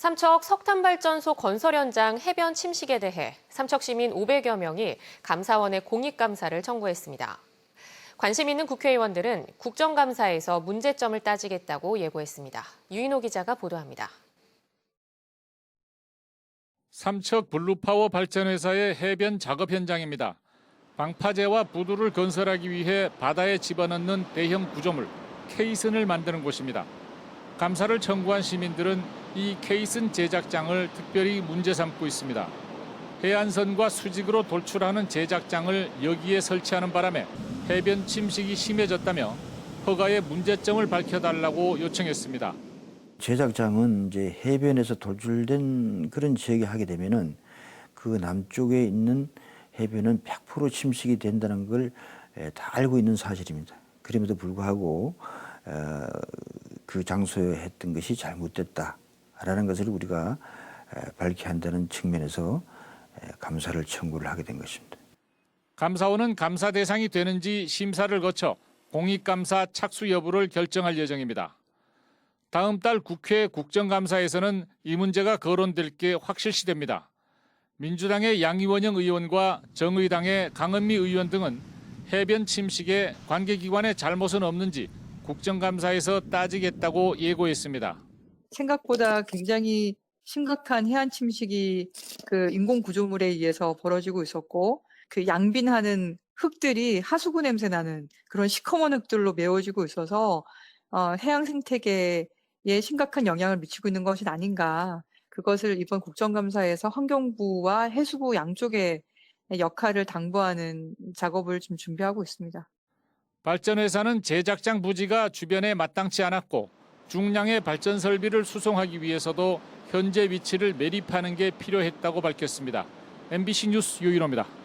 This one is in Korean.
삼척 석탄발전소 건설 현장 해변 침식에 대해 삼척 시민 500여 명이 감사원에 공익감사를 청구했습니다. 관심 있는 국회의원들은 국정감사에서 문제점을 따지겠다고 예고했습니다. 유인호 기자가 보도합니다. 삼척 블루파워 발전회사의 해변 작업 현장입니다. 방파제와 부두를 건설하기 위해 바다에 집어넣는 대형 구조물 케이슨을 만드는 곳입니다. 감사를 청구한 시민들은 이 케이슨 제작장을 특별히 문제 삼고 있습니다. 해안선과 수직으로 돌출하는 제작장을 여기에 설치하는 바람에 해변 침식이 심해졌다며 허가의 문제점을 밝혀달라고 요청했습니다. 제작장은 이제 해변에서 돌출된 그런 지역에 하게 되면은 그 남쪽에 있는 해변은 100% 침식이 된다는 걸 다 알고 있는 사실입니다. 그럼에도 불구하고 어, 그 장소에 했던 것이 잘못됐다라는 것을 우리가 에, 밝혀야 한다는 측면에서 에, 감사를 청구를 하게 된 것입니다. 감사원은 감사 대상이 되는지 심사를 거쳐 공익감사 착수 여부를 결정할 예정입니다. 다음 달 국회 국정감사에서는 이 문제가 거론될 게 확실시 됩니다. 민주당의 양이원영 의원과 정의당의 강은미 의원 등은 해변 침식에 관계기관의 잘못은 없는지 국정감사에서 따지겠다고 예고했습니다. 생각보다 굉장히 심각한 해안 침식이 그 인공 구조물에 의해서 벌어지고 있었고 그 양빈하는 흙들이 하수구 냄새 나는 그런 시커먼 흙들로 메워지고 있어서 어, 해양 생태계에 심각한 영향을 미치고 있는 것이 아닌가. 그것을 이번 국정감사에서 환경부와 해수부 양쪽의 역할을 당부하는 작업을 좀 준비하고 있습니다. 발전회사는 제작장 부지가 주변에 마땅치 않았고 중량의 발전 설비를 수송하기 위해서도 현재 위치를 매립하는 게 필요했다고 밝혔습니다. MBC 뉴스 유인호입니다.